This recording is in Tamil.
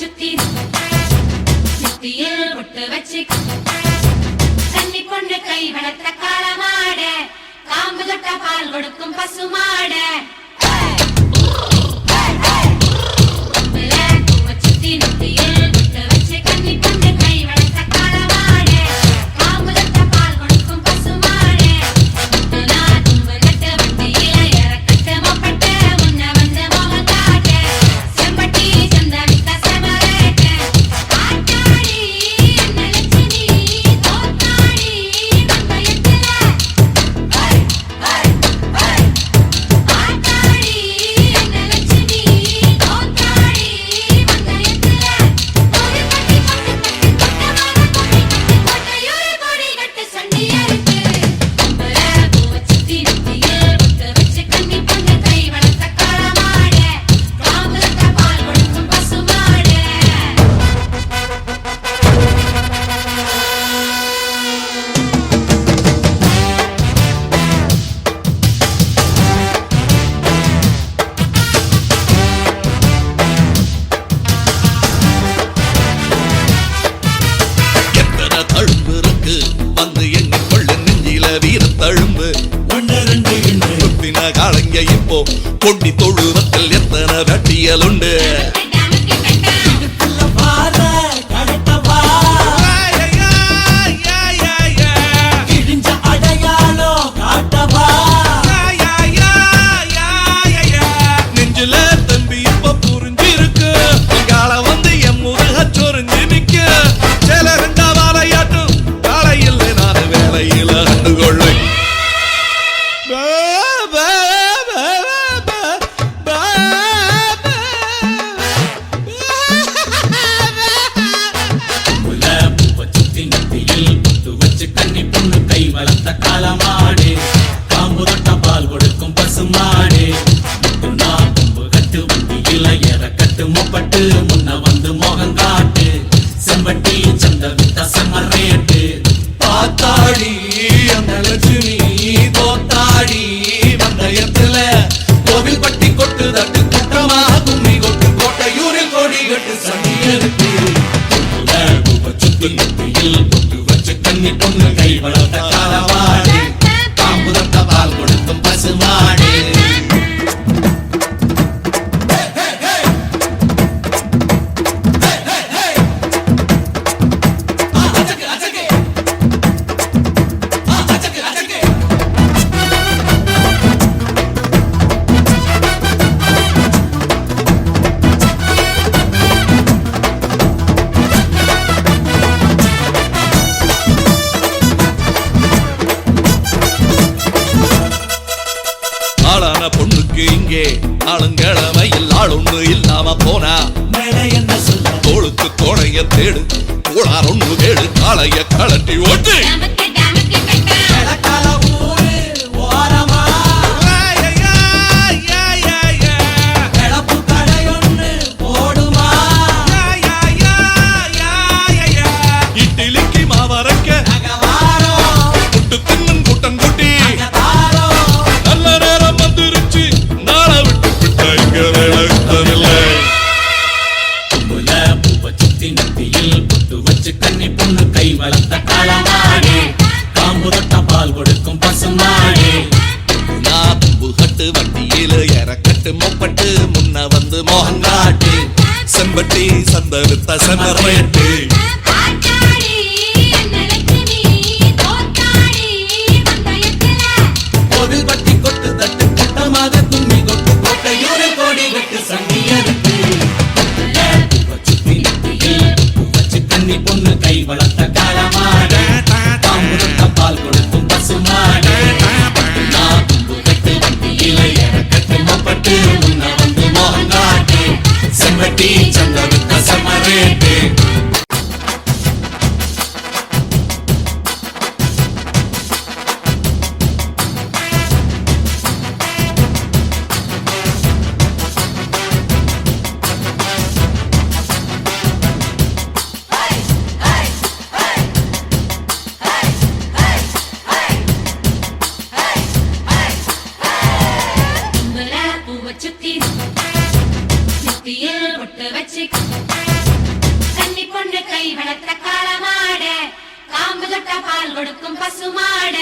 சுத்தி. சுத்தியில் முட்டு வச்சு. கன்னி பொண்ணு கை வளர்த்த காலமாட காம்பு தொட்ட பால் கொடுக்கும் பசுமாட இங்க இப்போ கொண்டி தொழுவத்தில் எத்தனை வட்டியலுண்டு? காலமாடு. பாம்பு தொட்ட பால் கொடுக்கும் பசுமாடு நான் கொம்பு கட்டு வண்டி இளையற கட்டு முப்பட்டு முன்ன வந்து மோகம் காட்டு. செம்பட்டி சந்த வித்த செம்ம ரேட்டு. அந்த லட்சுமி தோத்தாடி. ஒண்ணு இல்லாம போனா என்ன சொல்ல? தோளுக்கு தோடைய தேடு கோளாறு ஒண்ணு வேடு காளைய கலட்டி ஓட்டு. செம்பட்டி சந்தனத்த சமரேட்டு வச்சு கன்னி பொண்ணு கை வளர்த்த காலமாட காம்பு தொட்ட பால் கொடுக்கும் பசுமாட